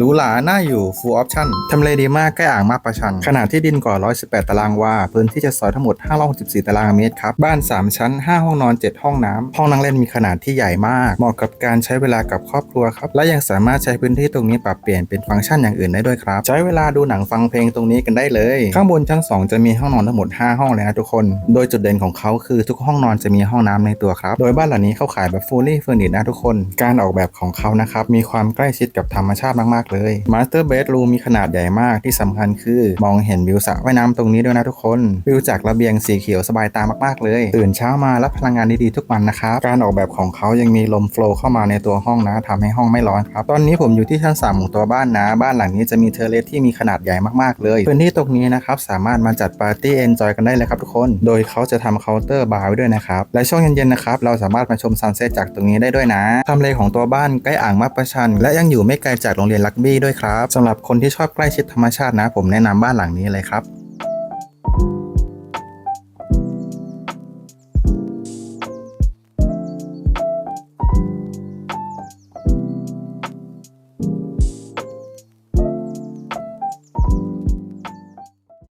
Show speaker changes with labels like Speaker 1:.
Speaker 1: หรูหราน่าอยู่ full option ทำเลดีมากใกล้อ่างมาประชัน ขนาดที่ดินกว่า 118 ตารางวา พื้นที่จะซอยทั้งหมด 564 ตารางเมตรครับ บ้าน 3 ชั้น 5 ห้องนอน 7 ห้องน้ำ ห้องนั่งเล่นมีขนาดที่ใหญ่มาก เหมาะกับการใช้เวลากับครอบครัวครับ และยังสามารถใช้พื้นที่ตรงนี้ปรับเปลี่ยนเป็นฟังก์ชันอย่างอื่นได้ด้วยครับ ใช้เวลาดูหนังฟังเพลงตรงนี้กันได้เลย ข้างบนชั้น 2 จะมีห้องนอนทั้งหมด 5 ห้องเลยนะทุกคน โดยจุดเด่นของเขาคือทุกห้องนอนจะมีห้องน้ำในตัวครับ โดยบ้านหลังนี้เขาขายแบบ fully furnished นะทุกคน การออกแบบของเขานะครับมีความใกล้ชิดกับธรรมชาติมากๆเลย Master Bedroom มีขนาดใหญ่มากที่สำคัญคือมองเห็นวิวสระว่ายน้ำตรงนี้ด้วยนะทุกคน วิวจากระเบียงสีเขียวสบายตามากๆเลย ตื่นเช้ามารับพลังงานดีๆทุกวันนะครับ การออกแบบของเขายังมีลมโฟลว์เข้ามาในตัวห้องนะทำให้ห้องไม่ร้อนครับ ตอนนี้ผมอยู่ที่ชั้น3ของตัวบ้านนะ บ้านหลังนี้จะมีเทอร์เลสที่มีขนาดใหญ่มากๆเลยพื้นที่ตรงนี้นะครับสามารถมาจัดปาร์ตี้เอนจอยกันได้เลยครับทุกคน โดยเขาจะทำเคาน์เตอร์บาร์ไว้ด้วยนะครับและช่วงเย็นๆนะครับเราสามารถมาชมซันเซ็ตจากตรงนี้ได้ด้วยนะทำเลของตัวบ้านใกล้อ่างมาประชัน และยังอยู่ไม่ไกลจากโรงเรียนลักบี้ด้วยครับสำหรับคนที่ชอบใกล้ชิดธรรมชาตินะ ผมแนะนำบ้านหลังนี้เลยครับ